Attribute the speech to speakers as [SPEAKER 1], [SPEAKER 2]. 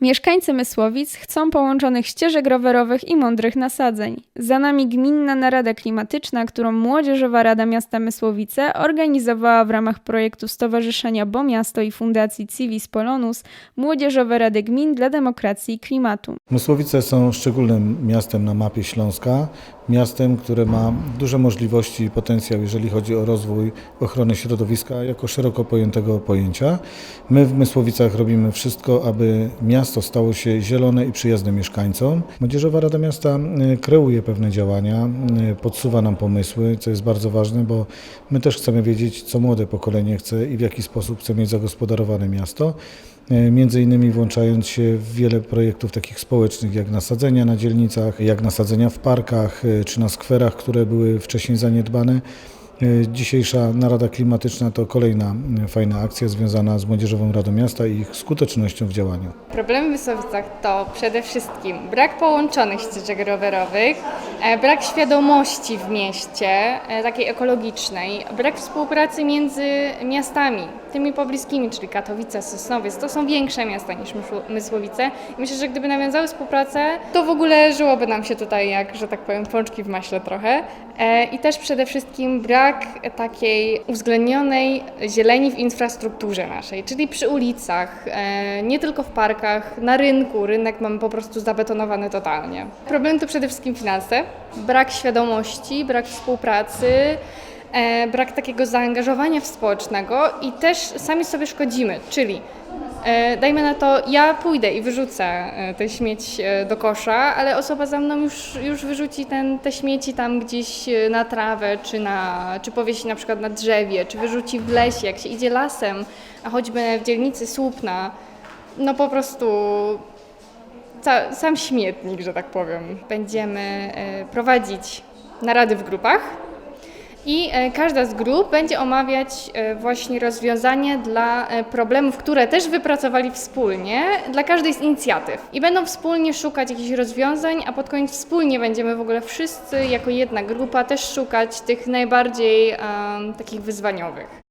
[SPEAKER 1] Mieszkańcy Mysłowic chcą połączonych ścieżek rowerowych i mądrych nasadzeń. Za nami gminna narada klimatyczna, którą Młodzieżowa Rada Miasta Mysłowice organizowała w ramach projektu Stowarzyszenia Bo Miasto i Fundacji Civis Polonus Młodzieżowe Rady Gmin dla Demokracji i Klimatu.
[SPEAKER 2] Mysłowice są szczególnym miastem na mapie Śląska, miastem, które ma duże możliwości i potencjał, jeżeli chodzi o rozwój ochrony środowiska jako szeroko pojętego pojęcia. My w Mysłowicach robimy wszystko, aby miasto stało się zielone i przyjazne mieszkańcom. Młodzieżowa Rada Miasta y, kreuje pewne działania, y, podsuwa nam pomysły, co jest bardzo ważne, bo my też chcemy wiedzieć, co młode pokolenie chce i w jaki sposób chce mieć zagospodarowane miasto. E, Między innymi włączając się w wiele projektów takich społecznych, jak nasadzenia na dzielnicach, jak nasadzenia w parkach czy na skwerach, które były wcześniej zaniedbane. E, Dzisiejsza narada klimatyczna to kolejna e, fajna akcja związana z Młodzieżową Radą Miasta i ich skutecznością w działaniu.
[SPEAKER 3] Problemy w Mysłowicach to przede wszystkim brak połączonych ścieżek rowerowych, e, brak świadomości w mieście, takiej ekologicznej, brak współpracy między miastami, tymi pobliskimi, czyli Katowice, Sosnowiec. To są większe miasta niż Mysł- Mysłowice. I myślę, że gdyby nawiązały współpracę, to w ogóle żyłoby nam się tutaj jak, że tak powiem, pączki w maśle trochę. I też przede wszystkim brak takiej uwzględnionej zieleni w infrastrukturze naszej, czyli przy ulicach, e, nie tylko w parkach, na rynku. Rynek mamy po prostu zabetonowany totalnie. Problem to przede wszystkim finanse, brak świadomości, brak współpracy, e, brak takiego zaangażowania społecznego i też sami sobie szkodzimy, czyli Dajmy na to, ja pójdę i wyrzucę e, te śmieć e, do kosza, ale osoba za mną już, już wyrzuci ten, te śmieci tam gdzieś e, na trawę, czy, na, czy powiesi na przykład na drzewie, czy wyrzuci w lesie, jak się idzie lasem, a choćby w dzielnicy Słupna, no po prostu sam śmietnik, że tak powiem. Będziemy e, prowadzić narady w grupach. I e, każda z grup będzie omawiać e, właśnie rozwiązanie dla e, problemów, które też wypracowali wspólnie, dla każdej z inicjatyw. I będą wspólnie szukać jakichś rozwiązań, a pod koniec wspólnie będziemy w ogóle wszyscy jako jedna grupa też szukać tych najbardziej em, takich wyzwaniowych.